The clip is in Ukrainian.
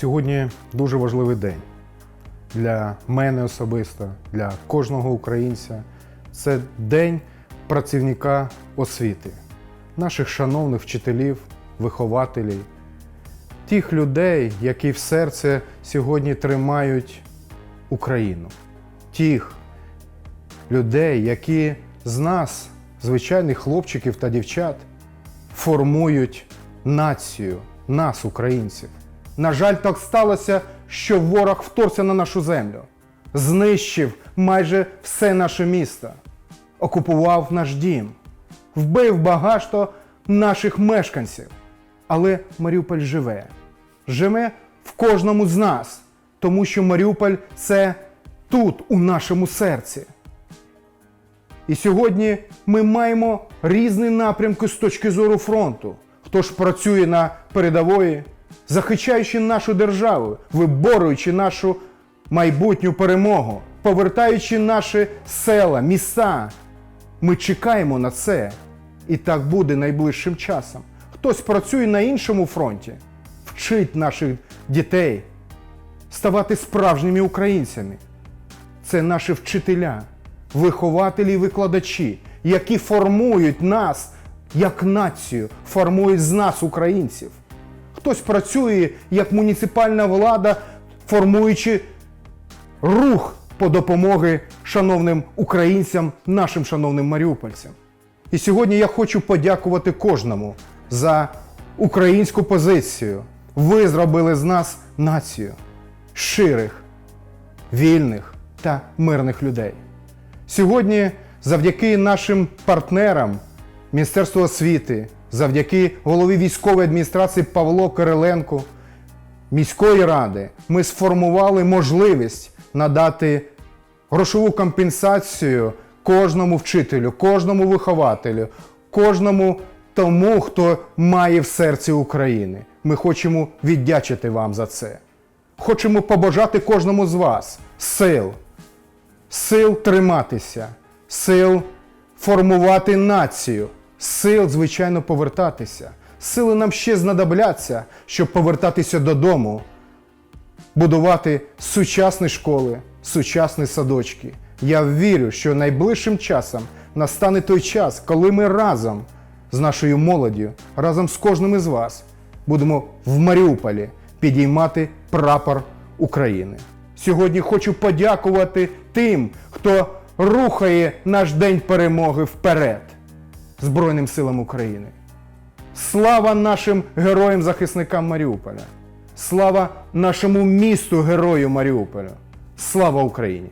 Сьогодні дуже важливий день для мене особисто, для кожного українця. Це день працівника освіти, наших шановних вчителів, вихователів, тих людей, які в серце сьогодні тримають Україну, тих людей, які з нас, звичайних хлопчиків та дівчат, формують націю, нас, українців. На жаль, так сталося, що ворог вторгся на нашу землю, знищив майже все наше місто, окупував наш дім, вбив багато наших мешканців. Але Маріуполь живе, живе в кожному з нас, тому що Маріуполь це тут, у нашому серці. І сьогодні ми маємо різні напрямки з точки зору фронту. Хто ж працює на передової, захищаючи нашу державу, виборюючи нашу майбутню перемогу, повертаючи наші села, міста. Ми чекаємо на це. І так буде найближчим часом. Хтось працює на іншому фронті, вчить наших дітей ставати справжніми українцями. Це наші вчителя, вихователі і викладачі, які формують нас як націю, формують з нас, українців. Хтось працює як муніципальна влада, формуючи рух по допомоги шановним українцям, нашим шановним маріупольцям. І сьогодні я хочу подякувати кожному за українську позицію. Ви зробили з нас націю щирих, вільних та мирних людей. Сьогодні, завдяки нашим партнерам Міністерству освіти, завдяки голові військової адміністрації Павло Кириленку, міської ради, ми сформували можливість надати грошову компенсацію кожному вчителю, кожному вихователю, кожному тому, хто має в серці України. Ми хочемо віддячити вам за це. Хочемо побажати кожному з вас сил, сил триматися, сил формувати націю, сил, звичайно, повертатися. Сили нам ще знадобляться, щоб повертатися додому, будувати сучасні школи, сучасні садочки. Я вірю, що найближчим часом настане той час, коли ми разом з нашою молоддю, разом з кожним із вас будемо в Маріуполі підіймати прапор України. Сьогодні хочу подякувати тим, хто рухає наш день перемоги вперед Збройним силам України. Слава нашим героям-захисникам Маріуполя! Слава нашому місту герою Маріуполя! Слава Україні!